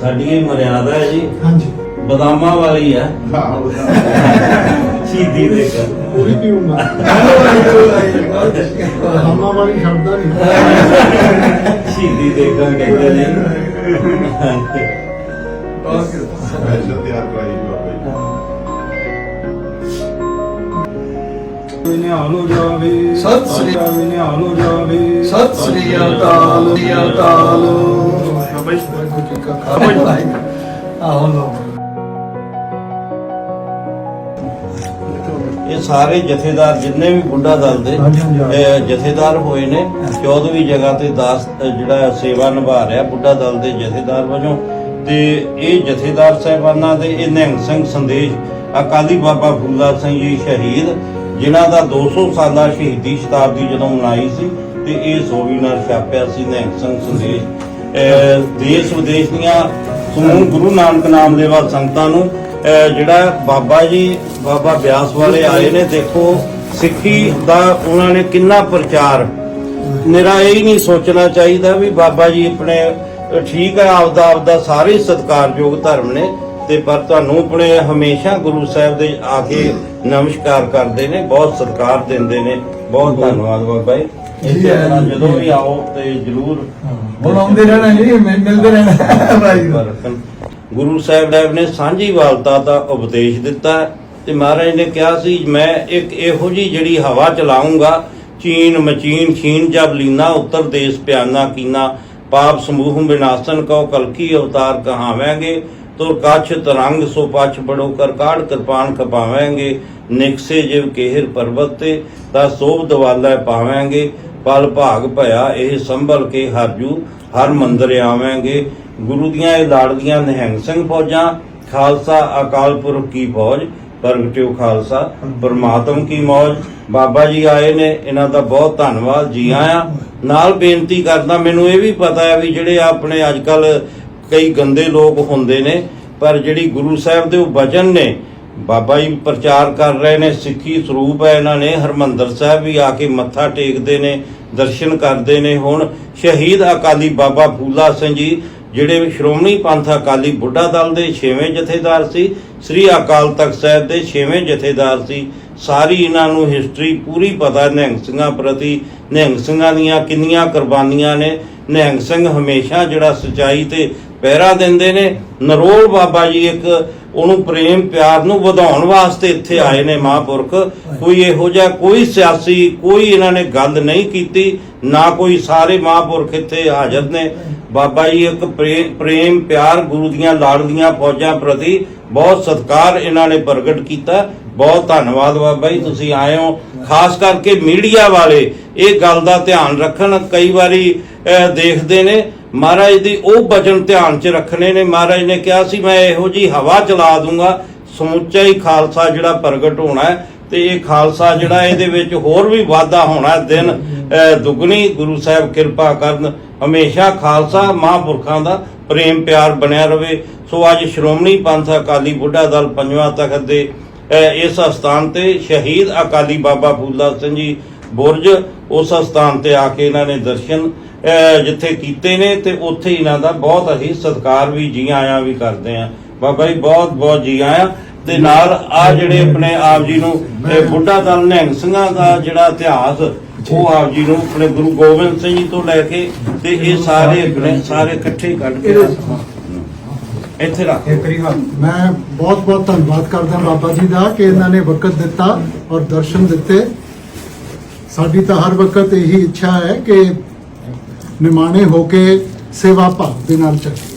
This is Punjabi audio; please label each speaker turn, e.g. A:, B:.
A: ਸਾਡੀ ਇਹ ਮਰਿਆਦਾ ਹੈ ਜੀ। ਹਾਂਜੀ। ਬਦਾਮਾਂ ਵਾਲੀ ਆ ਹਾਂ ਸ਼ੀਦੀ ਦੇ ਕਰ
B: ਪੂਰੀ ਵੀ ਉਮਰ। ਬਦਾਮਾਂ ਵਾਲੀ ਸ਼ਬਦਾ ਨਹੀਂ।
A: ਸ਼ੀਦੀ ਦੇ ਕਰ ਕਹਿੰਦੇ ਨੇ।
C: ਬਹੁਤ ਸਪੈਸ਼ਲ ਤਿਆਰ ਕਰਾਈ ਬਾਬਾ।
D: ਨਿਹਾਲ ਹੋ ਜਾਵੇ
B: ਸਤਿ ਸ੍ਰੀ
D: ਨਿਹਾਲ ਹੋ ਜਾਵੇ।
B: ਸਤਿ ਸ੍ਰੀ ਅਕਾਲ ਸ੍ਰੀ ਅਕਾਲ। ਵਾਹਿਗੁਰੂ ਜੀ ਕਾ ਖਾਲਸਾ ਆਹੋ ਲੋ
A: ਇਹ ਸਾਰੇ ਜਥੇਦਾਰ ਜਿੰਨੇ ਵੀ ਬੁੱਢਾ ਦਲ ਦੇ
B: ਹਾਂਜੀ, ਹਾਂਜੀ।
A: ਇਹ ਜਥੇਦਾਰ ਹੋਏ ਨੇ 14ਵੀਂ ਜਗ੍ਹਾ ਤੇ ਦਾਸ ਜਿਹੜਾ ਸੇਵਾ ਨਿਭਾ ਰਿਹਾ ਬੁੱਢਾ ਦਲ ਦੇ ਜਥੇਦਾਰ ਵਜੋਂ ਤੇ ਇਹ ਜਥੇਦਾਰ ਸਾਹਿਬਾਨਾਂ ਦੇ ਇਹ ਨਿਹੰਗ ਸਿੰਘ ਸੰਦੇਸ਼ ਅਕਾਲੀ ਬਾਬਾ ਫੂਲਾ ਸਿੰਘ ਜੀ ਸ਼ਹੀਦ ਜਿਨ੍ਹਾਂ ਦਾ 200 ਸਾਲਾ ਸ਼ਹੀਦੀ ਸ਼ਤਾਬਦੀ ਜਦੋਂ ਮਨਾਈ ਸੀ ਤੇ ਇਹ ਸੋਵੀ ਨਾਲ ਛਾਪਿਆ ਸੀ ਨਿਹੰਗ ਸਿੰਘ ਸੰਦੇਸ਼ ਦੇਸ਼ ਵਿਦੇਸ਼ ਦੀਆਂ ਸਮੂਹ ਗੁਰੂ ਨਾਨਕ ਨਾਮ ਲੈਵਾ ਸੰਗਤਾਂ ਨੂੰ ਜਿਹੜਾ ਬਾਬਾ ਜੀ, ਬਾਬਾ ਬਿਆਸ ਵਾਲੇ ਆਏ ਨੇ, ਦੇਖੋ, ਸਿੱਖੀ ਦਾ ਉਹਨਾਂ ਨੇ ਕਿੰਨਾ ਪ੍ਰਚਾਰ। ਮੇਰਾ ਇਹ ਹੀ ਨਹੀਂ ਸੋਚਣਾ ਚਾਹੀਦਾ ਵੀ ਬਾਬਾ ਜੀ ਆਪਣੇ ਠੀਕ ਹੈ ਆਪਦਾ ਆਪਦਾ ਸਾਰੇ ਸਤਿਕਾਰਯੋਗ ਧਰਮ ਨੇ ਤੇ ਪਰ ਤੁਹਾਨੂੰ ਆਪਣੇ ਹਮੇਸ਼ਾ ਗੁਰੂ ਸਾਹਿਬ ਦੇ ਆ ਕੇ ਨਮਸਕਾਰ ਕਰਦੇ ਨੇ ਬਹੁਤ ਸਤਿਕਾਰ ਦਿੰਦੇ ਨੇ ਬਹੁਤ ਧੰਨਵਾਦ ਬਾਬਾ ਜੀ। ਇਸੇ ਤਰ੍ਹਾਂ ਜਦੋਂ ਵੀ ਆਓ ਤੇ ਜਰੂਰ
B: ਹੁਣ ਆਉਂਦੇ ਰਹਿਣਾ ਜੀ ਮਿਲ- ਮਿਲਦੇ ਰਹਿਣਾ
A: ਬਰਕਨ। ਗੁਰੂ ਸਾਹਿਬ ਸਾਹਿਬ ਨੇ ਸਾਂਝੀ ਵਾਲਤਾ ਦਾ ਉਪਦੇਸ਼ ਦਿੱਤਾ ਤੇ ਮਹਾਰਾਜ ਨੇ ਕਿਹਾ ਸੀ ਮੈਂ ਇੱਕ ਇਹੋ ਜੀ ਜਿਹੜੀ ਹਵਾ ਚਲਾਉਂਗਾ ਚੀਨ ਮਚੀਨ ਛੀਨ ਜਬ ਲੀਨਾ ਉੱਤਰ ਦੇਸ਼ ਪਿਆਨਾ ਕੀਨਾ ਪਾਪ ਸਮੂਹ ਵਿਨਾਸ਼ਨ ਕਉ ਕਲਕੀ ਅਵਤਾਰ ਕਹਾਵਾਂਗੇ ਤੁਰ ਕੱਛ ਤਰੰਗ ਸੋ ਪਛ ਬੜੋ ਕਰ ਕਾੜ ਕਿਰਪਾਨ ਖਪਾਵਾਂਗੇ। ਨਿਕਸੇ ਜਿਵ ਕੇਹਰ ਪਰਬਤ, ਤੇ ਤਾ ਸੋਭ ਦਵਾਲਾ ਪਾਵਾਂਗੇ। ਪਲ ਭਾਗ ਭਇਆ ਇਹ ਸੰਭਲ ਕੇ ਹਰਜੂ ਹਰ ਮੰਦਰ ਆਵਾਂਗੇ। ਗੁਰੂ ਦੀਆਂ ਇਹ ਲਾੜਦੀਆਂ ਨਿਹੰਗ ਸਿੰਘ ਫੌਜਾਂ, ਖਾਲਸਾ ਅਕਾਲ ਪੁਰਖ ਕੀ ਫੌਜ ਪ੍ਰਗਟਿਓ ਖਾਲਸਾ, ਪਰਮਾਤਮ ਕੀ ਮੌਜ। ਬਾਬਾ ਜੀ ਆਏ ਨੇ, ਇਹਨਾਂ ਦਾ ਬਹੁਤ ਧੰਨਵਾਦ, ਜੀ ਆਇਆਂ। ਨਾਲ ਬੇਨਤੀ ਕਰਦਾ, ਮੈਨੂੰ ਇਹ ਵੀ ਪਤਾ ਹੈ ਵੀ ਜਿਹੜੇ ਆਪਣੇ ਅੱਜ ਕੱਲ ਕਈ ਗੰਦੇ ਲੋਕ ਹੁੰਦੇ ਨੇ, ਪਰ ਜਿਹੜੀ ਗੁਰੂ ਸਾਹਿਬ ਦੇ ਉਹ ਵਚਨ ਨੇ, ਬਾਬਾ ਜੀ ਪ੍ਰਚਾਰ ਕਰ ਰਹੇ ਨੇ, ਸਿੱਖੀ ਸਰੂਪ ਹੈ ਇਹਨਾਂ ਨੇ, ਹਰਮੰਦਰ ਸਾਹਿਬ ਵੀ ਆ ਕੇ ਮੱਥਾ ਟੇਕਦੇ ਨੇ, ਦਰਸ਼ਨ ਕਰਦੇ ਨੇ ਹੁਣ, ਸ਼ਹੀਦ ਅਕਾਲੀ ਬਾਬਾ ਫੂਲਾ ਸਿੰਘ ਜੀ, ਜਿਹੜੇ ਸ਼੍ਰੋਮਣੀ ਪੰਥ ਅਕਾਲੀ ਬੁੱਢਾ ਦਲ ਦੇ 6ਵੇਂ ਜਥੇਦਾਰ ਸੀ, ਸ੍ਰੀ ਅਕਾਲ ਤਖਤ ਸਾਹਿਬ ਦੇ 6ਵੇਂ ਜਥੇਦਾਰ ਸੀ, ਸਾਰੀ ਇਹਨਾਂ ਨੂੰ ਹਿਸਟਰੀ ਪੂਰੀ ਪਤਾ, ਨਿਹੰਗ ਸਿੰਘਾਂ ਪ੍ਰਤੀ, ਨਿਹੰਗ ਸਿੰਘਾਂ ਦੀਆਂ ਕਿੰਨੀਆਂ ਕੁਰਬਾਨੀਆਂ ਨੇ, ਨਿਹੰਗ ਸਿੰਘ ਹਮੇਸ਼ਾ ਜਿਹੜਾ ਸਚਾਈ ਤੇ ਪਹਿਰਾ ਦਿੰਦੇ ਨੇ। ਨਰੋਲ ਬਾਬਾ ਜੀ ਇੱਕ ਉਹਨੂੰ ਪ੍ਰੇਮ ਪਿਆਰ ਨੂੰ ਵਧਾਉਣ ਵਾਸਤੇ ਇੱਥੇ ਆਏ ਨੇ ਮਹਾਂਪੁਰਖ। ਕੋਈ ਇਹੋ ਜਿਹਾ ਕੋਈ ਸਿਆਸੀ, ਕੋਈ ਇਹਨਾਂ ਨੇ ਗੱਲ ਨਹੀਂ ਕੀਤੀ, ਨਾ ਕੋਈ ਸਾਰੇ ਮਹਾਂਪੁਰਖ ਇੱਥੇ ਹਾਜ਼ਰ ਨੇ। ਬਾਬਾ ਜੀ ਇੱਕ ਪ੍ਰੇਮ ਪ੍ਰੇਮ ਪਿਆਰ ਗੁਰੂ ਦੀਆਂ ਲਾੜਦੀਆਂ ਫੌਜਾਂ ਪ੍ਰਤੀ ਬਹੁਤ ਸਤਿਕਾਰ ਇਹਨਾਂ ਨੇ ਪ੍ਰਗਟ ਕੀਤਾ। ਬਹੁਤ ਧੰਨਵਾਦ ਬਾਬਾ ਜੀ, ਤੁਸੀਂ ਆਏ ਹੋ। ਖਾਸ ਕਰਕੇ ਮੀਡੀਆ ਵਾਲੇ, ਇਹ ਗੱਲ ਦਾ ਧਿਆਨ ਰੱਖਣ। ਕਈ ਵਾਰੀ ਦੇਖਦੇ ਨੇ ਮਹਾਰਾਜ ਦੀ ਉਹ ਬਚਨ ਧਿਆਨ 'ਚ ਰੱਖਣੇ ਨੇ। ਮਹਾਰਾਜ ਨੇ ਕਿਹਾ ਸੀ ਮੈਂ ਇਹੋ ਜੀ ਹਵਾ ਚਲਾ ਦੂੰਗਾ ਸਮੁੱਚਾ ਹੀ ਖਾਲਸਾ ਜਿਹੜਾ ਪ੍ਰਗਟ ਹੋਣਾ ਤੇ ਇਹ ਖਾਲਸਾ ਜਿਹੜਾ ਇਹਦੇ ਵਿੱਚ ਹੋਰ ਵੀ ਵਾਧਾ ਹੋਣਾ ਦਿਨ ਅਹ, ਦੁੱਗਣੀ ਗੁਰੂ ਸਾਹਿਬ ਕਿਰਪਾ ਕਰਨ ਹਮੇਸ਼ਾ ਖਾਲਸਾ ਮਹਾਂਪੁਰਖਾਂ ਦਾ ਪ੍ਰੇਮ ਪਿਆਰ ਬਣਿਆ ਰਵੇ। ਸੋ ਅੱਜ ਸ਼੍ਰੋਮਣੀ ਪੰਥ ਅਕਾਲੀ ਬੁੱਢਾ ਦਲ ਪੰਜਵਾਂ ਤਖਤ ਦੇ ਇਸ ਸਥਾਨ ਤੇ ਸ਼ਹੀਦ ਅਕਾਲੀ ਬਾਬਾ ਫੂਲਾ ਸਿੰਘ ਜੀ ਬੁਰਜ ਉਸ ਸਥਾਨ ਤੇ ਆ ਕੇ ਇਹਨਾਂ ਨੇ ਦਰਸ਼ਨ ਜਿੱਥੇ ਕੀਤੇ ਨੇ ਤੇ ਉੱਥੇ ਇਹਨਾਂ ਦਾ ਬਹੁਤ ਅਸੀਂ ਸਤਿਕਾਰ ਵੀ ਜੀ ਆਇਆਂ ਵੀ ਕਰਦੇ ਆਂ ਬਾਬਾ ਜੀ ਬਹੁਤ ਬਹੁਤ ਜੀ ਆਇਆਂ। ਤੇ ਨਾਲ ਆ ਜਿਹੜੇ ਆਪਣੇ ਆਪ ਜੀ ਨੂੰ ਬੁੱਢਾ ਦਲ ਨਿਹੰਗ ਸਿੰਘਾਂ ਦਾ ਜਿਹੜਾ ਇਤਿਹਾਸ ਉਹ ਆਪ ਜੀ ਨੂੰ ਆਪਣੇ ਗੁਰੂ ਗੋਬਿੰਦ ਸਿੰਘ ਜੀ ਤੋਂ ਲੈ ਕੇ ਤੇ ਇਹ ਸਾਰੇ ਆਪਣੇ ਸਾਰੇ ਇਕੱਠੇ ਕੱਢ ਕੇ ਇੱਥੇ ਰੱਖ
B: ਮੈਂ ਬਹੁਤ ਬਹੁਤ ਧੰਨਵਾਦ ਕਰਦਾ ਬਾਬਾ ਜੀ ਦਾ ਕਿ ਇਹਨਾਂ ਨੇ ਵਕਤ ਦਿੱਤਾ ਔਰ ਦਰਸ਼ਨ ਦਿੱਤੇ। ਸਾਡੀ ਤਾਂ ਹਰ ਵਕਤ ਇਹੀ ਇੱਛਾ ਹੈ ਕਿ ਨਿਮਾਣੇ ਹੋ ਕੇ ਸੇਵਾ ਭਾਵ ਦੇ ਨਾਲ ਚੱਲੀਏ